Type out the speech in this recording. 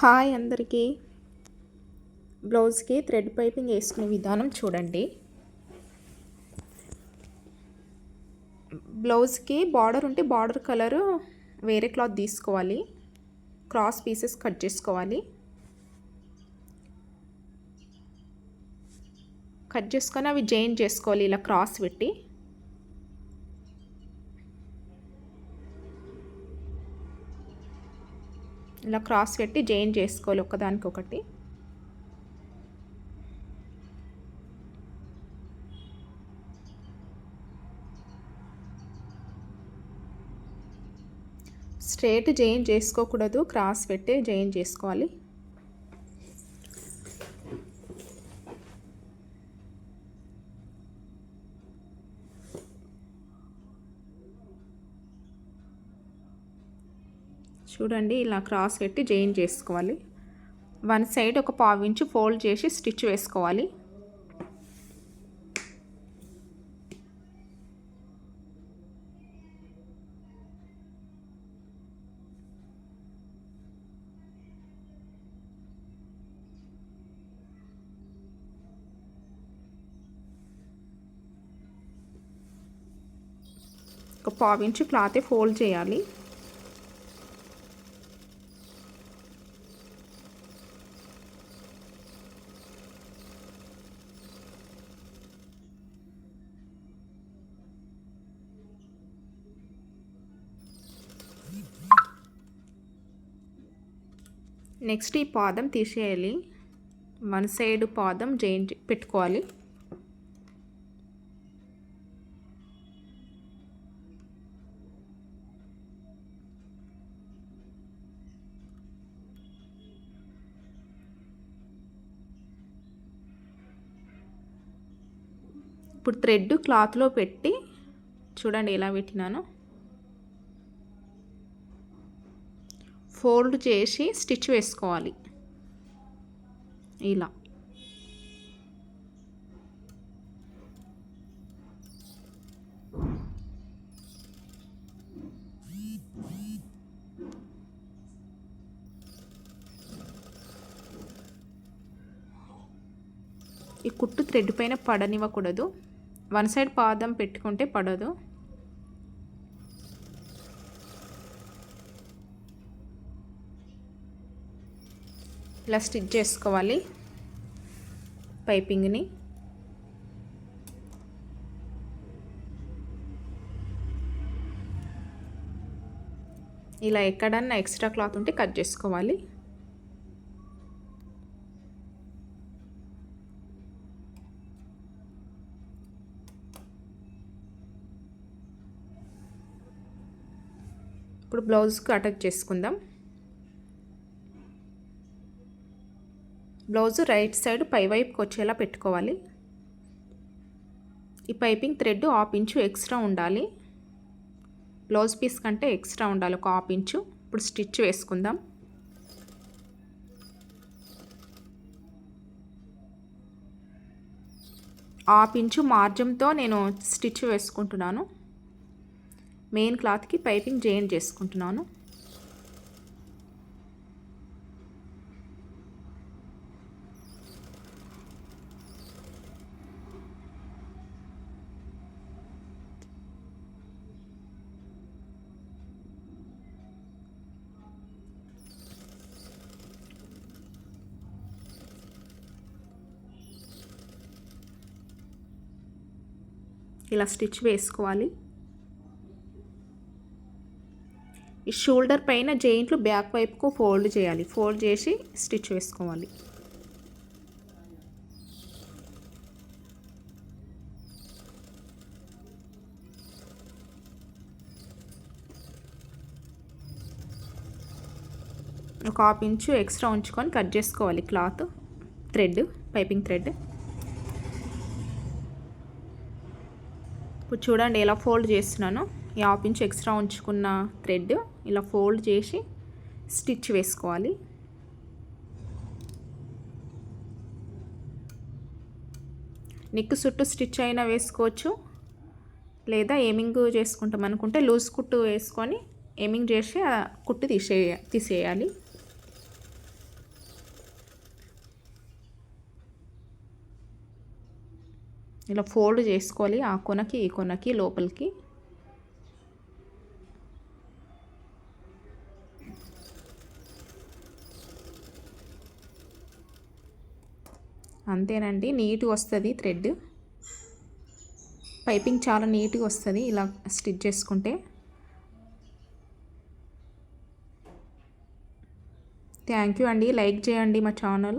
Hi అందరికీ. బ్లౌజ్కి thread piping వేసుకునే విధానం చూడండి. బ్లౌజ్కి బార్డర్ ఉంటే బార్డర్ కలరు వేరే క్లాత్ తీసుకోవాలి. క్రాస్ పీసెస్ కట్ చేసుకోవాలి. కట్ చేసుకొని అవి జాయిన్ చేసుకోవాలి ఇలా క్రాస్ పెట్టి. ఇలా క్రాస్ పెట్టి జాయిన్ చేసుకోవాలి ఒకదానికొకటి. స్ట్రేట్ జాయిన్ చేసుకోకూడదు క్రాస్ పెట్టి జాయిన్ చేసుకోవాలి. చూడండి ఇలా క్రాస్ పెట్టి జాయిన్ చేసుకోవాలి. వన్ సైడ్ ఒక పావు ఇంచు ఫోల్డ్ చేసి స్టిచ్ వేసుకోవాలి. ఒక పావు ఇంచు క్లాతే ఫోల్డ్ చేయాలి. నెక్స్ట్ ఈ పాదం తీసేయాలి. వన్ సైడ్ పాదం జైన్ పెట్టుకోవాలి. ఇప్పుడు థ్రెడ్ క్లాత్లో పెట్టి చూడండి ఎలా పెట్టినాను. ఫోల్డ్ చేసి స్టిచ్ వేసుకోవాలి. ఇలా. ఈ కుట్టు థ్రెడ్ పైన పడనివ్వకూడదు. వన్ సైడ్ పాదం పెట్టుకుంటే పడదు. ఇలా స్టిచ్ చేసుకోవాలి. పైపింగ్ని. ఇలా ఎక్కడన్నా ఎక్స్ట్రా క్లాత్ ఉంటే కట్ చేసుకోవాలి. ఇప్పుడు బ్లౌజ్కి అటాచ్ చేసుకుందాం. బ్లౌజ్ రైట్ సైడ్ పై వైపుకి వచ్చేలా పెట్టుకోవాలి. ఈ piping thread half inch extra ఉండాలి. బ్లౌజ్ పీస్ కంటే ఎక్స్ట్రా ఉండాలి ఒక హాఫ్ ఇంచు. ఇప్పుడు స్టిచ్ వేసుకుందాం. హాఫ్ ఇంచు మార్జంతో నేను స్టిచ్ వేసుకుంటున్నాను. మెయిన్ క్లాత్కి పైపింగ్ జాయిన్ చేసుకుంటున్నాను. ఇలా స్టిచ్ వేసుకోవాలి. ఈ షోల్డర్ పైన జెయింట్లు బ్యాక్ వైపుకు ఫోల్డ్ చేయాలి. ఫోల్డ్ చేసి స్టిచ్ వేసుకోవాలి. ఒక హాఫ్ ఇంచు ఎక్స్ట్రా ఉంచుకొని కట్ చేసుకోవాలి క్లాత్. Thread piping thread. ఇప్పుడు చూడండి ఎలా ఫోల్డ్ చేస్తున్నాను. ఈ హాఫ్ ఇంచ్ ఎక్స్ట్రా ఉంచుకున్న థ్రెడ్ ఇలా ఫోల్డ్ చేసి స్టిచ్ వేసుకోవాలి. నెక్ చుట్టూ స్టిచ్ అయినా వేసుకోవచ్చు. లేదా ఏమింగ్ చేసుకుంటాం అనుకుంటే లూజ్ కుట్టు వేసుకొని ఏమింగ్ చేసి కుట్టు తీసే తీసేయాలి. ఇలా ఫోల్డ్ చేసుకోవాలి. ఆ కొనకి ఈ కొనకి లోపలికి. అంతేనండి నీట్గా వస్తుంది థ్రెడ్. పైపింగ్ చాలా నీట్గా వస్తుంది ఇలా స్టిచ్ చేసుకుంటే. థ్యాంక్ యూ అండి లైక్ చేయండి మా ఛానల్.